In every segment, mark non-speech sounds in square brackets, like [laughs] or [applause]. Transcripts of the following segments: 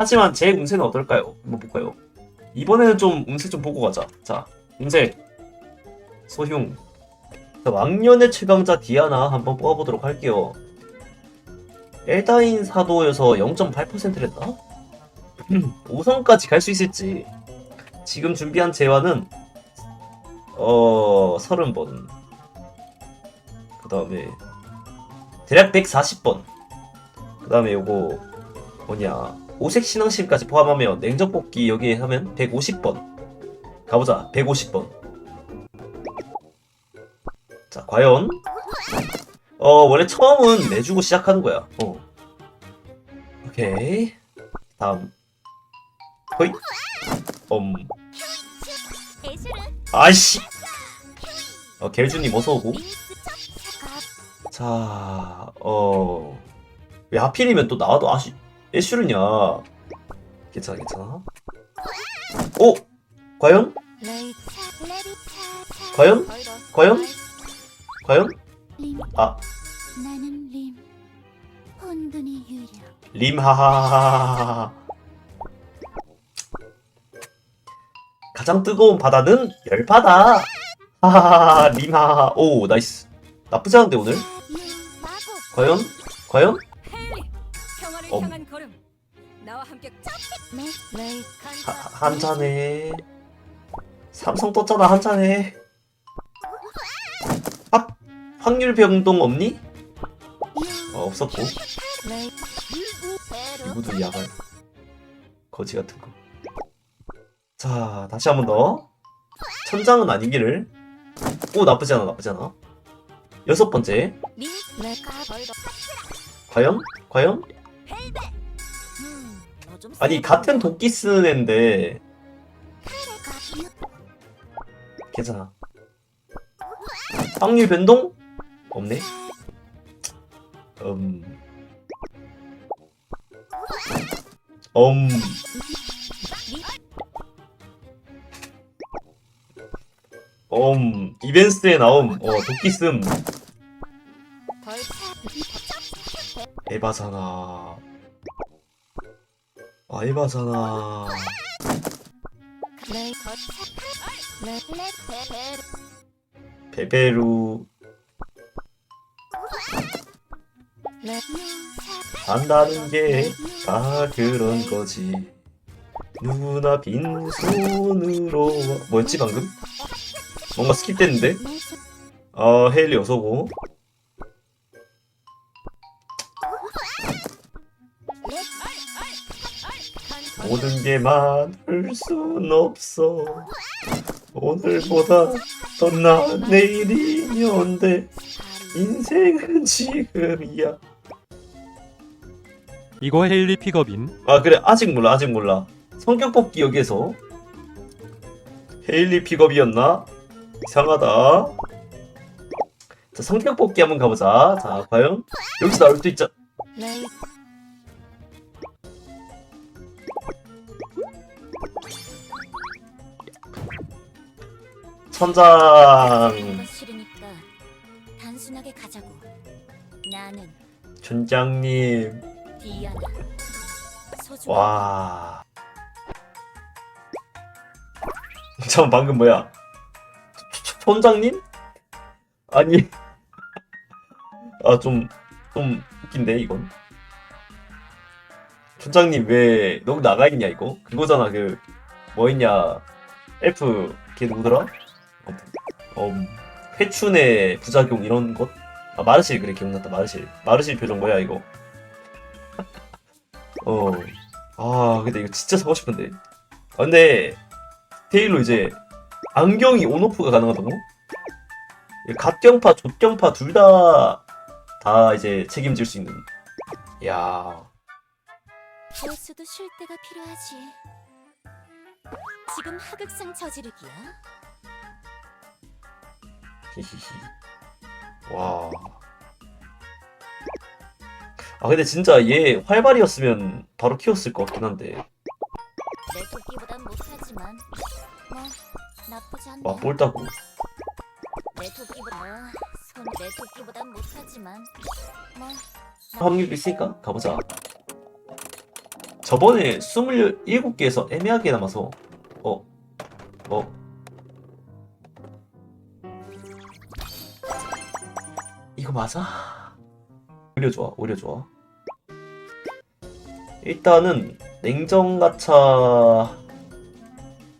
하지만 제 운세는 어떨까요? 한번 볼까요? 이번에는 좀 운세 좀 보고 가자. 자, 운세. 소흉. 자, 왕년의 최강자 디아나 한번 뽑아보도록 할게요. 엘다인 사도여서 0.8%를 했다? 5성까지 갈 수 있을지. 지금 준비한 재화는 어 30번. 그 다음에 대략 140번. 그 다음에 요거 뭐냐 오색 신앙심까지 포함하면 냉정 뽑기 여기에 하면 150번. 가보자 150번. 자 과연 어 원래 처음은 내주고 시작하는 거야. 어. 오케이 다음. 허이. 음. 아이씨. 어 겔주님 어서 오고. 자, 어. 왜 하필이면 또 나와도 아쉬, 애쉬르냐. 괜찮아, 괜찮아. 오! 과연? 과연? 과연? 과연? 아. 나는 림 혼돈의 유령 림하하하하하. 가장 뜨거운 바다는 열바다. 하하하하, 림하하하. 오, 나이스. 나쁘지 않은데, 오늘? 과연? 과연? 하, 한 잔에. 삼성 떴잖아, 한 잔에. 아, 확률 변동 없니? 어, 없었고. 네. 이구두 야발. 거지 같은 거. 자, 다시 한 번 더. 천장은 아니기를. 오, 나쁘지 않아, 나쁘지 않아. 여섯 번째. 과연? 과연? 아니, 같은 도끼 쓰는 앤데. 괜찮아. 확률 변동? 없네. 음. 음. 음. 이벤스에 나옴. 어, 도끼 씀. 에바잖아. 아, 에바잖아. 네. 네. 베베루. 네. 안다는 게 다 그런 거지. 누구나 빈손으로 와- 뭐였지 방금? 뭔가 스킵됐는데? 어 헤일리 어서고 모든 게 많을 순 없어. 오늘보다 더 나은 내일이 온대 인생은 지금이야. 이거 헤일리 픽업인? 아 그래. 아직 몰라 아직 몰라. 성격 뽑기 여기에서. 헤일리 픽업이었나? 이상하다. 자 성격 뽑기 한번 가보자. 자 과연 여기서 나올 수도 있자 네. 천장 싫으니까 단순하게 가자고. 나는 촌장님 디아나. 소중. 와잠 방금 뭐야 초- 초- 촌장님? 아니 [laughs] 아 좀 좀 웃긴데 이건 촌장님 왜 너무 나가 있냐 이거 그거잖아 그뭐 있냐 엘프 걔 누구더라? 어, 음, 회춘의 부작용 이런 것? 아 마르실 그래 기억났다 마르실 마르실 표정 뭐야 이거 [laughs] 어. 아, 근데 이거 진짜 사고 싶은데. 아, 근데 테일로 이제 안경이 온오프가 가능하다고? 이 갓경파, 족경파 둘 다 다 이제 책임질 수 있는. 야, 보스도 쉴 때가 필요하지. 지금 하극상 저지르기야? 히히히. 와. 아 근데 진짜 얘 활발이었으면 바로 키웠을 것 같긴 한데 내 도끼보단 못하지만 뭐 나쁘지 않네. 와 꼴다고 내 도끼보다 손내 도끼보단 못하지만 뭐 확률 있으니까 가보자 저번에 27개에서 애매하게 남아서 어? 어? 이거 맞아? 오히려 좋아 오히려 좋아 일단은 냉정가차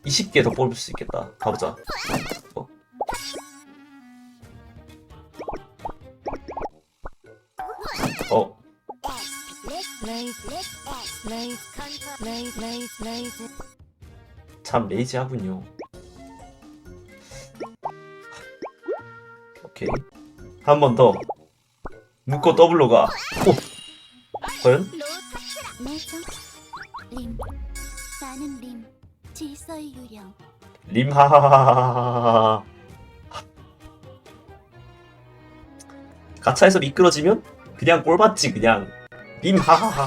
20개 더 뽑을 수 있겠다 가보자 어. 어 참 레이지하군요. 한 번 더. 묶고 더블로 가. 오! 과연? 림 나는 림 질서의 유령 림 하하하하하하. 가차에서 미끄러지면 그냥 꼴 받지 그냥. 림 하하하.